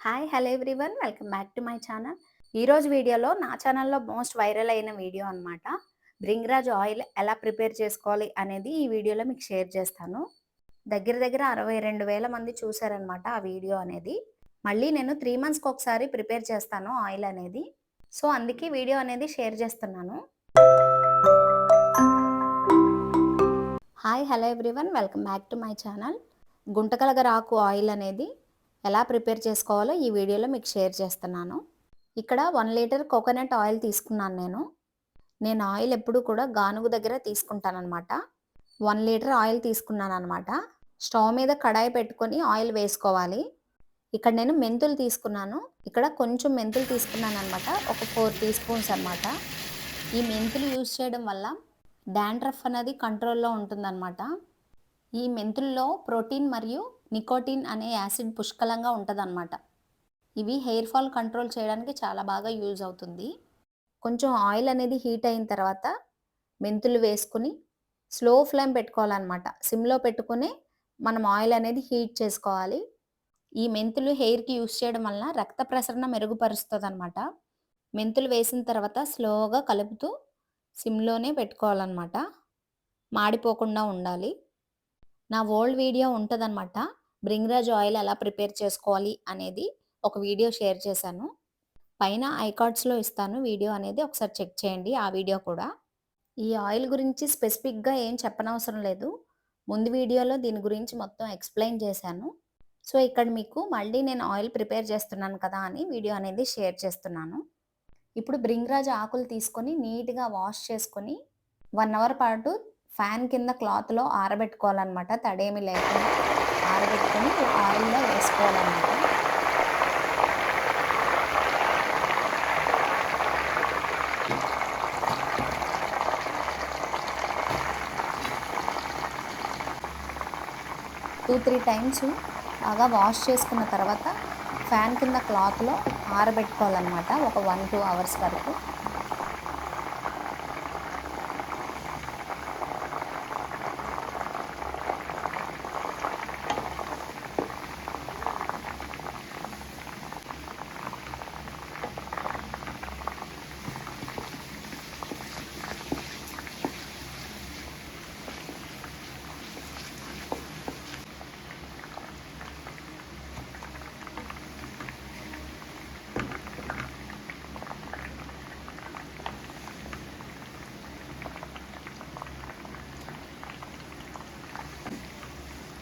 Hi hello everyone. Welcome back to my channel. ఈరోజు వీడియోలో నా ఛానల్లో మోస్ట్ వైరల్ అయిన వీడియో అనమాట బ్రింగ్రాజ్ ఆయిల్ ఎలా ప్రిపేర్ చేసుకోవాలి అనేది ఈ వీడియోలో మీకు షేర్ చేస్తాను. దగ్గర దగ్గర అరవై రెండు వేల మంది చూసారనమాట ఆ వీడియో అనేది. మళ్ళీ నేను త్రీ మంత్స్కి ఒకసారి ప్రిపేర్ చేస్తాను ఆయిల్ అనేది. సో అందుకే వీడియో అనేది షేర్ చేస్తున్నాను. Hi hello everyone. Welcome back to my channel. గుంటకలగరాకు oil అనేది. ఎలా ప్రిపేర్ చేసుకోవాలో ఈ వీడియోలో మీకు షేర్ చేస్తున్నాను. ఇక్కడ వన్ లీటర్ కోకోనట్ ఆయిల్ తీసుకున్నాను నేను. నేను ఆయిల్ ఎప్పుడు కూడా గానుగు దగ్గర తీసుకుంటానమాట వన్ లీటర్ ఆయిల్ తీసుకున్నాను అనమాట స్టవ్ మీద కడాయి పెట్టుకొని ఆయిల్ వేసుకోవాలి. ఇక్కడ నేను మెంతులు తీసుకున్నాను. ఇక్కడ కొంచెం మెంతులు తీసుకున్నాను అనమాట ఒక ఫోర్ టీ స్పూన్స్ అనమాట ఈ మెంతులు యూజ్ చేయడం వల్ల డాండ్రఫ్ అనేది కంట్రోల్లో ఉంటుందన్నమాట. ఈ మెంతుల్లో ప్రోటీన్ మరియు నికోటిన్ అనే యాసిడ్ పుష్కలంగా ఉంటుందన్నమాట. ఇవి హెయిర్ ఫాల్ కంట్రోల్ చేయడానికి చాలా బాగా యూజ్ అవుతుంది. కొంచెం ఆయిల్ అనేది హీట్ అయిన తర్వాత మెంతులు వేసుకుని స్లో ఫ్లేమ్ పెట్టుకోవాలన్నమాట. సిమ్లో పెట్టుకుని మనం ఆయిల్ అనేది హీట్ చేసుకోవాలి. ఈ మెంతులు హెయిర్కి యూస్ చేయడం వలన రక్త ప్రసరణ మెరుగుపరుస్తుంది అనమాట మెంతులు వేసిన తర్వాత స్లోగా కలుపుతూ సిమ్లోనే పెట్టుకోవాలన్నమాట. మాడిపోకుండా ఉండాలి. నా ఓల్డ్ వీడియో ఉంటుందన్నమాట. బ్రింగ్రాజ్ ఆయిల్ ఎలా ప్రిపేర్ చేసుకోవాలి అనేది ఒక వీడియో షేర్ చేశాను. పైన ఐకార్డ్స్లో ఇస్తాను. వీడియో అనేది ఒకసారి చెక్ చేయండి. ఆ వీడియో కూడా. ఈ ఆయిల్ గురించి స్పెసిఫిక్గా ఏం చెప్పనవసరం లేదు. ముందు వీడియోలో దీని గురించి మొత్తం ఎక్స్ప్లెయిన్ చేశాను. సో ఇక్కడ మీకు మళ్ళీ నేను ఆయిల్ ప్రిపేర్ చేస్తున్నాను కదా అని వీడియో అనేది షేర్ చేస్తున్నాను. ఇప్పుడు బ్రింగ్రాజ్ ఆకులు తీసుకొని నీట్గా వాష్ చేసుకొని వన్ అవర్ పాటు ఫ్యాన్ కింద క్లాత్లో ఆరబెట్టుకోవాలన్నమాట. తడేమి లేకుండా. ఆరబెట్టుకొని ఆయిల్లో వేసుకోవాలన్నమాట. టూ త్రీ టైమ్స్ బాగా వాష్ చేసుకున్న తర్వాత ఫ్యాన్ కింద క్లాత్లో ఆరబెట్టుకోవాలన్నమాట. ఒక వన్ టూ అవర్స్ వరకు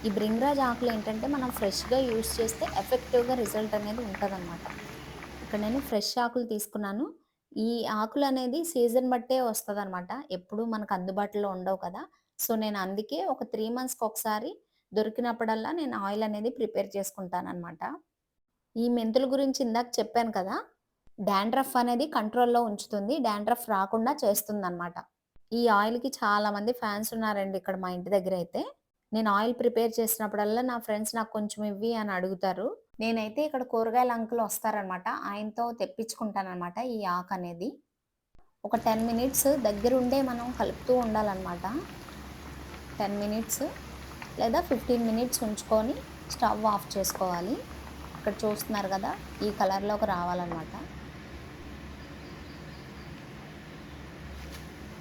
ఈ బ్రింగ్రాజ్ ఆకులు ఏంటంటే మనం ఫ్రెష్గా యూస్ చేస్తే ఎఫెక్టివ్గా రిజల్ట్ అనేది ఉంటుందన్నమాట. ఇక్కడ నేను ఫ్రెష్ ఆకులు తీసుకున్నాను. ఈ ఆకులు అనేది సీజన్ బట్టే వస్తుంది అనమాట ఎప్పుడు మనకు అందుబాటులో ఉండవు కదా. సో నేను అందుకే ఒక త్రీ మంత్స్కి ఒకసారి దొరికినప్పుడల్లా నేను ఆయిల్ అనేది ప్రిపేర్ చేసుకుంటాను అనమాట ఈ మెంతుల గురించి ఇందాక చెప్పాను కదా డాండ్రఫ్ అనేది కంట్రోల్లో ఉంచుతుంది. డాండ్రఫ్ రాకుండా చేస్తుంది అనమాట ఈ ఆయిల్కి చాలామంది ఫ్యాన్స్ ఉన్నారండి ఇక్కడ మా ఇంటి దగ్గర అయితే. నేను ఆయిల్ ప్రిపేర్ చేసినప్పుడల్లా నా ఫ్రెండ్స్ నాకు కొంచెం ఇవ్వి అని అడుగుతారు. నేనైతే ఇక్కడ కూరగాయల అంకులు వస్తారనమాట. ఆయనతో తెప్పించుకుంటానమాట ఈ ఆకు అనేది. ఒక టెన్ మినిట్స్ దగ్గరుండే మనం కలుపుతూ ఉండాలన్నమాట టెన్ మినిట్స్ లేదా ఫిఫ్టీన్ మినిట్స్ ఉంచుకొని స్టవ్ ఆఫ్ చేసుకోవాలి. ఇక్కడ చూస్తున్నారు కదా ఈ కలర్లోకి రావాలన్నమాట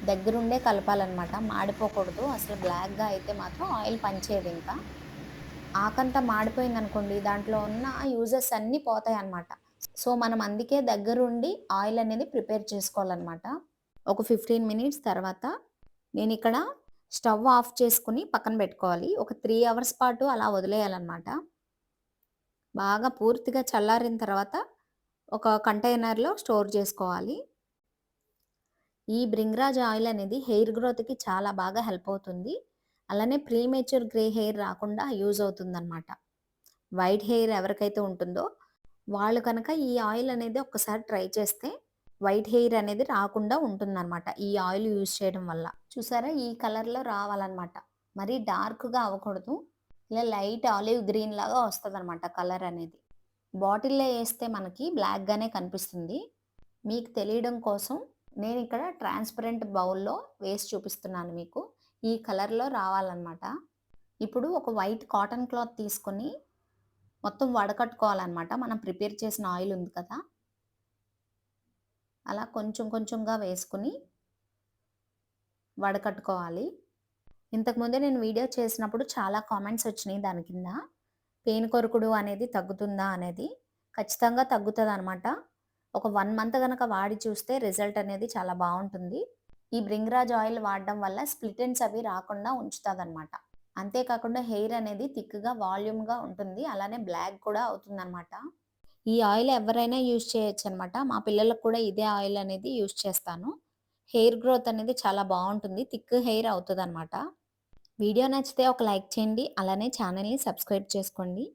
దగ్గరుండే కలపాలన్నమాట. మాడిపోకూడదు. అసలు బ్లాక్గా అయితే మాత్రం ఆయిల్ పంచేది ఇంకా. ఆకంతా మాడిపోయింది అనుకోండి దాంట్లో ఉన్న యూజెస్ అన్నీ పోతాయి అన్నమాట సో మనం అందుకే దగ్గరుండి ఆయిల్ అనేది ప్రిపేర్ చేసుకోవాలన్నమాట. ఒక ఫిఫ్టీన్ మినిట్స్ తర్వాత నేను ఇక్కడ స్టవ్ ఆఫ్ చేసుకుని పక్కన పెట్టుకోవాలి. ఒక త్రీ అవర్స్ పాటు అలా వదిలేయాలన్నమాట. బాగా పూర్తిగా చల్లారిన తర్వాత ఒక కంటైనర్లో స్టోర్ చేసుకోవాలి. ఈ బ్రింగ్రాజ్ ఆయిల్ అనేది హెయిర్ గ్రోత్కి చాలా బాగా హెల్ప్ అవుతుంది. అలానే ప్రీమేచ్యూర్ గ్రే హెయిర్ రాకుండా యూజ్ అవుతుందన్నమాట. వైట్ హెయిర్ ఎవరికైతే ఉంటుందో వాళ్ళు కనుక ఈ ఆయిల్ అనేది ఒక్కసారి ట్రై చేస్తే వైట్ హెయిర్ అనేది రాకుండా ఉంటుందన్నమాట ఈ ఆయిల్ యూజ్ చేయడం వల్ల. చూసారా? ఈ కలర్లో రావాలన్నమాట. మరీ డార్క్గా అవ్వకూడదు. ఇలా లైట్ ఆలివ్ గ్రీన్ లాగా వస్తుంది అనమాట కలర్ అనేది. బాటిల్లో వేస్తే మనకి బ్లాక్గానే కనిపిస్తుంది. మీకు తెలియడం కోసం నేను ఇక్కడ ట్రాన్స్పరెంట్ బౌల్లో వేసి చూపిస్తున్నాను మీకు. ఈ కలర్లో రావాలన్నమాట. ఇప్పుడు ఒక వైట్ కాటన్ క్లాత్ తీసుకొని మొత్తం వడకట్టుకోవాలన్నమాట. మనం ప్రిపేర్ చేసిన ఆయిల్ ఉంది కదా. అలా కొంచెం కొంచెంగా వేసుకుని వడకట్టుకోవాలి. ఇంతకుముందే నేను వీడియో చేసినప్పుడు చాలా కామెంట్స్ వచ్చినాయి దాని కింద. పెయిన్ కొరుకుడు అనేది తగ్గుతుందా అనేది ఖచ్చితంగా తగ్గుతుంది అనమాట ఒక వన్ మంత్ కనుక వాడి చూస్తే రిజల్ట్ అనేది చాలా బాగుంటుంది. ఈ బ్రింగ్రాజ్ ఆయిల్ వాడడం వల్ల స్ప్లిటెన్స్ అవి రాకుండా ఉంచుతుంది అనమాట అంతేకాకుండా హెయిర్ అనేది థిక్గా వాల్యూమ్గా ఉంటుంది. అలానే బ్లాక్ కూడా అవుతుంది అనమాట ఈ ఆయిల్ ఎవరైనా యూజ్ చేయొచ్చు అనమాట మా పిల్లలకు కూడా ఇదే ఆయిల్ అనేది యూజ్ చేస్తాను. హెయిర్ గ్రోత్ అనేది చాలా బాగుంటుంది. థిక్ హెయిర్ అవుతుంది అనమాట వీడియో నచ్చితే ఒక లైక్ చేయండి. అలానే ఛానల్ని సబ్స్క్రైబ్ చేసుకోండి.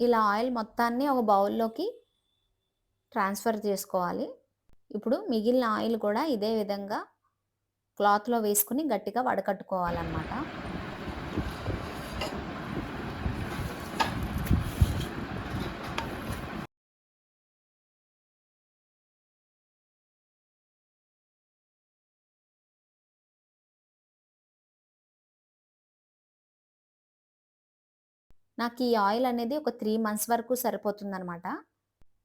ఇలా ఆయిల్ మొత్తాన్ని ఒక బౌల్లోకి ట్రాన్స్ఫర్ చేసుకోవాలి. ఇప్పుడు మిగిలిన ఆయిల్ కూడా ఇదే విధంగా క్లాత్లో వేసుకుని గట్టిగా వడకట్టుకోవాలన్నమాట. నాకు ఈ ఆయిల్ అనేది ఒక త్రీ మంత్స్ వరకు సరిపోతుందనమాట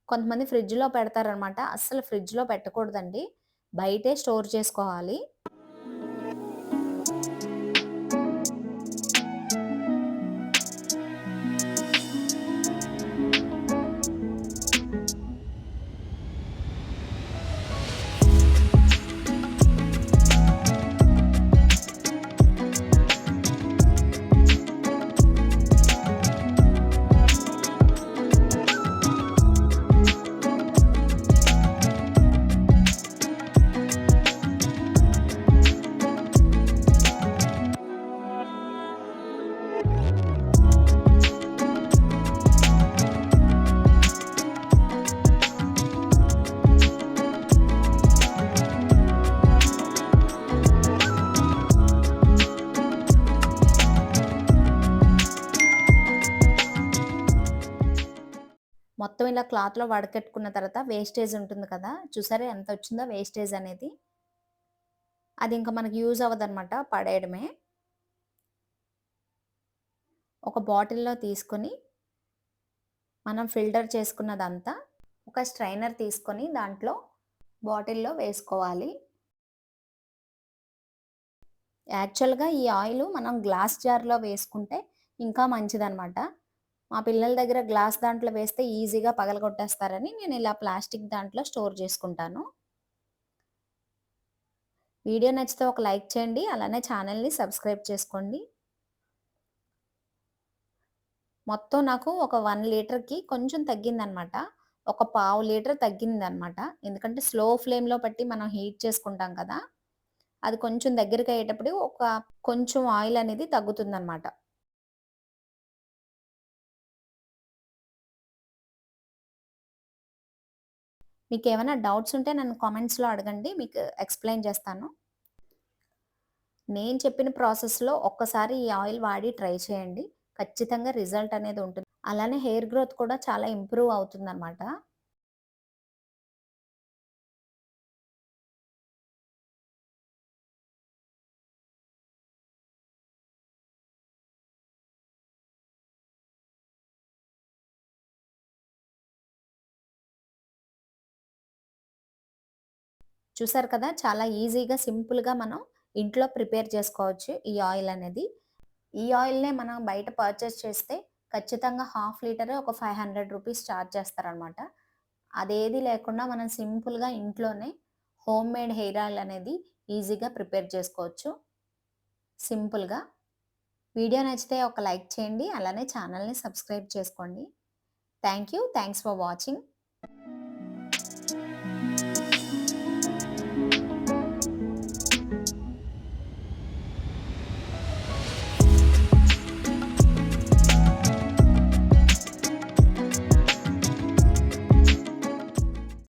కొంతమంది ఫ్రిడ్జ్లో పెడతారనమాట అస్సలు ఫ్రిడ్జ్లో పెట్టకూడదండి. బయటే స్టోర్ చేసుకోవాలి. మొత్తం ఇలా క్లాత్లో వడకట్టుకున్న తర్వాత వేస్టేజ్ ఉంటుంది కదా చూసారా ఎంత వచ్చిందో వేస్టేజ్ అనేది? అది ఇంకా మనకి యూజ్ అవ్వదన్నమాట పడేయడమే. ఒక బాటిల్లో తీసుకొని మనం ఫిల్టర్ చేసుకున్నదంతా ఒక స్ట్రైనర్ తీసుకొని దాంట్లో బాటిల్లో వేసుకోవాలి. యాక్చువల్గా ఈ ఆయిల్ మనం గ్లాస్ జార్లో వేసుకుంటే ఇంకా మంచిదన్నమాట. మా పిల్లల దగ్గర గ్లాస్ దాంట్లో వేస్తే ఈజీగా పగలగొట్టేస్తారని నేను ఇలా ప్లాస్టిక్ దాంట్లో స్టోర్ చేసుకుంటాను. వీడియో నచ్చితే ఒక లైక్ చేయండి అలానే ఛానల్ని సబ్స్క్రైబ్ చేసుకోండి. మొత్తం నాకు ఒక వన్ లీటర్కి కొంచెం తగ్గిందనమాట ఒక పావు లీటర్ తగ్గిందనమాట ఎందుకంటే స్లో ఫ్లేమ్లో పెట్టి మనం హీట్ చేసుకుంటాం కదా అది కొంచెం దగ్గరికి అయ్యేటప్పుడు ఒక కొంచెం ఆయిల్ అనేది తగ్గుతుందనమాట మీకు ఏమైనా డౌట్స్ ఉంటే నన్ను కామెంట్స్లో అడగండి మీకు ఎక్స్ప్లెయిన్ చేస్తాను. నేను చెప్పిన ప్రాసెస్లో ఒక్కసారి ఈ ఆయిల్ వాడి ట్రై చేయండి. ఖచ్చితంగా రిజల్ట్ అనేది ఉంటుంది. అలానే హెయిర్ గ్రోత్ కూడా చాలా ఇంప్రూవ్ అవుతుందన్నమాట. చూసారు కదా చాలా ఈజీగా సింపుల్గా మనం ఇంట్లో ప్రిపేర్ చేసుకోవచ్చు ఈ ఆయిల్ అనేది. ఈ ఆయిల్నే మనం బయట పర్చేస్ చేస్తే ఖచ్చితంగా హాఫ్ లీటర్ ఒక ఫైవ్ హండ్రెడ్ రూపీస్ ఛార్జ్ చేస్తారనమాట. అదేది లేకుండా మనం సింపుల్గా ఇంట్లోనే హోమ్ మేడ్ హెయిర్ ఆయిల్ అనేది ఈజీగా ప్రిపేర్ చేసుకోవచ్చు. సింపుల్గా. వీడియో నచ్చితే ఒక లైక్ చేయండి అలానే ఛానల్ని సబ్స్క్రైబ్ చేసుకోండి. Thank you thanks for watching.